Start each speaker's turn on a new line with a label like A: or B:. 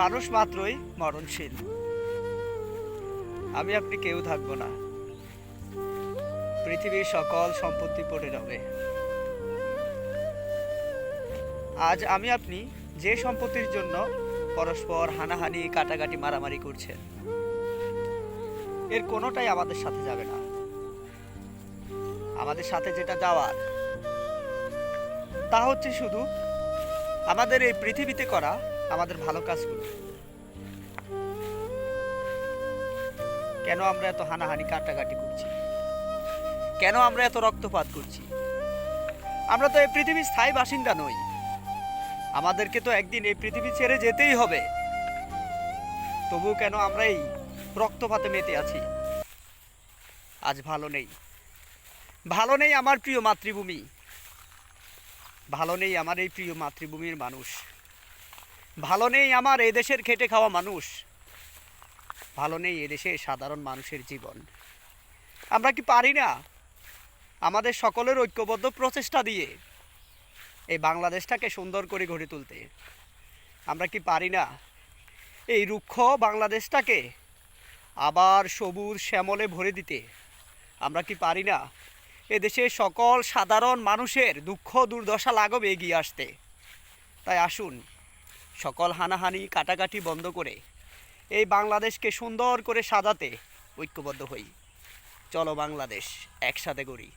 A: মানুষ মাত্রই মরণশীল। আমি আপনি কেউ থাকব না। পৃথিবীর সকল সম্পত্তি পড়ে যাবে আজ আমি আপনি যে সম্পত্তির জন্য পরস্পর হানাহানি, কাটাকাটি, মারামারি করছেন, এর কোনোটাই আমাদের সাথে যাবে না। আমাদের সাথে যেটা যাওয়ার, তা হচ্ছে শুধু আমাদের এই পৃথিবীতে করা আমাদের ভালো কাজগুলো। কেন আমরা এত হানাহানি কাটাকাটি করছি? কেন আমরা এত রক্তপাত করছি? আমরা তো এই পৃথিবীর স্থায়ী বাসিন্দা নই। আমাদেরকে তো একদিন এই পৃথিবী ছেড়ে যেতেই হবে। তবু কেন আমরা এই রক্তপাতে মেতে আছি? আজ ভালো নেই। ভালো নেই আমার প্রিয় মাতৃভূমি। ভালো নেই আমার এই প্রিয় মাতৃভূমির মানুষ। ভালো নেই আমার এই দেশের খেটে খাওয়া মানুষ। ভালো নেই এদেশের সাধারণ মানুষের জীবন। আমরা কি পারি না? আমাদের সকলের ঐক্যবদ্ধ প্রচেষ্টা দিয়ে এই বাংলাদেশটাকে সুন্দর করে গড়ে তুলতে। আমরা কি পারি না? এই রুক্ষ বাংলাদেশটাকে আবার সবুজ শ্যামলে ভরে দিতে। আমরা কি পারি না? এদেশের সকল সাধারণ মানুষের দুঃখ দুর্দশা লাঘব এগিয়ে আসতে। তাই আসুন সকল হানাহানি কাটাকাটি বন্ধ করে এই বাংলাদেশকে সুন্দর করে সাজাতে ঐক্যবদ্ধ হই। চলো বাংলাদেশ একসাথে করি